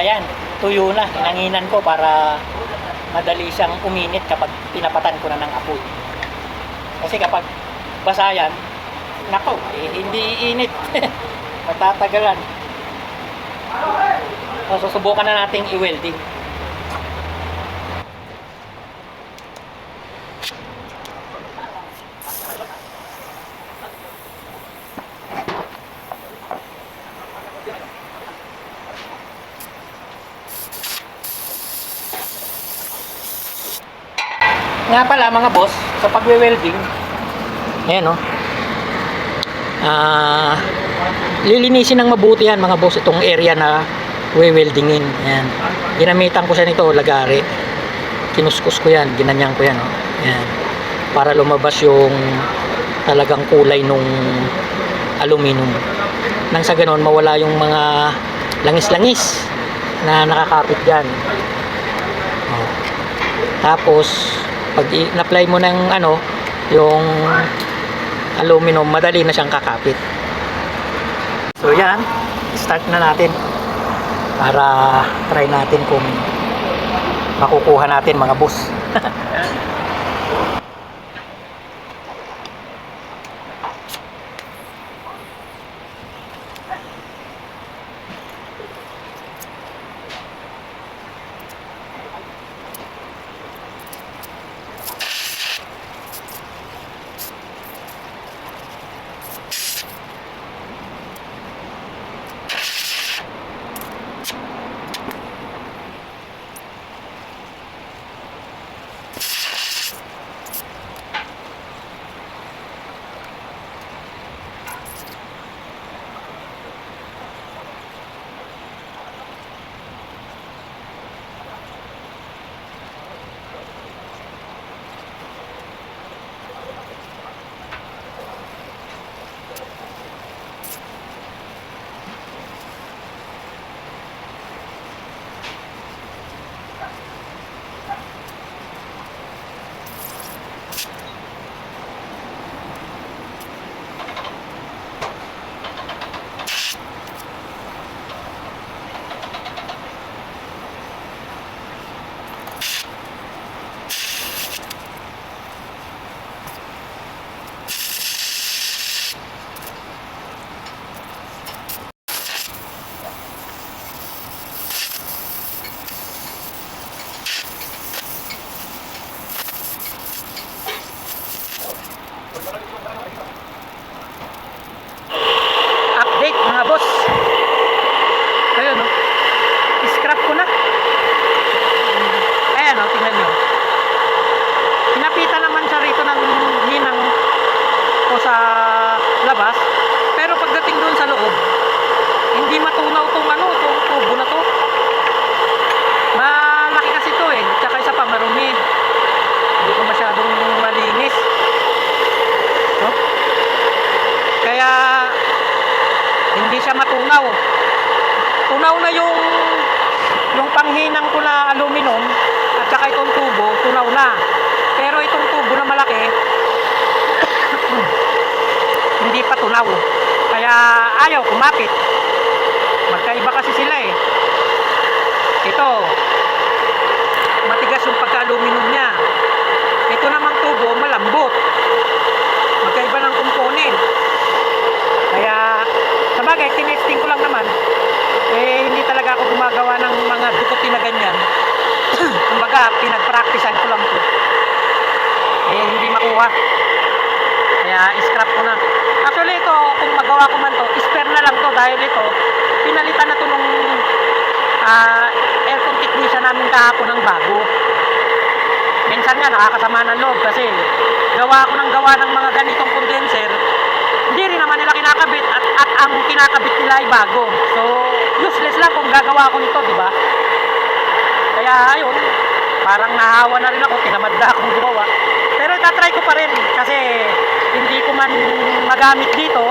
yan. Tuyo na. Hinanginan ko para madali siyang uminit kapag pinapatan ko na ng apoy. Kasi kapag basa yan, nako, eh, hindi iinit. Matatagalan. So, susubukan na nating i-welding. Nga pala mga boss, sa pagwe-welding, ayan oh. Ah, lilinisin ng mabuti yan mga boss itong area na we-weldingin. Ayan. Ginamitan ko siya nito, lagari. Kinuskus ko yan, ginanyan ko yan oh. Ayan. Para lumabas yung talagang kulay nung aluminum. Nang sa ganon, mawala yung mga langis-langis na nakakapit dyan. Oh. Tapos, pag in-apply mo ng ano, yung aluminum, madali na siyang kakapit. So yan, start na natin para try natin kung makukuha natin mga boss. matunaw. Tunaw na yung yung panghinang ko na aluminum at saka itong tubo, tunaw na. Pero itong tubo na malaki, hindi pa tunaw. Kaya ayaw kumapit. Magkaiba kasi sila eh. Ito, matigas yung pagka-aluminum niya. Ito namang tubo, malambot. Magkaiba ng component. Kaya, sa bagay, tinesting ko lang naman. Eh, hindi talaga ako gumagawa ng mga dukuti na ganyan. Kumbaga, pinag-practicean ko lang to. Eh, hindi makuha. Kaya, scrap ko na. Actually, ito, kung magawa ko man to, spare na lang to dahil ito, pinalitan na to nung ah, aircon technician namin kahapon ng bago. Minsan nga, nakakasama ng loob kasi gawa ko ng gawa ng mga ganitong condenser, hindi rin naman nila kinakabit at, at ang kinakabit nila ay bago. So, useless lang kung gagawa ko nito, di ba? Kaya ayun, parang nahawa na rin ako, tinamad na akong gumawa. Pero itatry ko pa rin kasi hindi ko man magamit dito.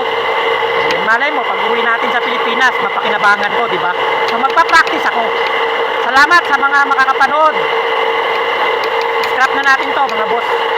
Eh, Malay mo, pag uwi natin sa Pilipinas, mapakinabangan ko, di ba? So magpa-practice ako. Salamat sa mga makakapanood. Scrap na natin to mga boss.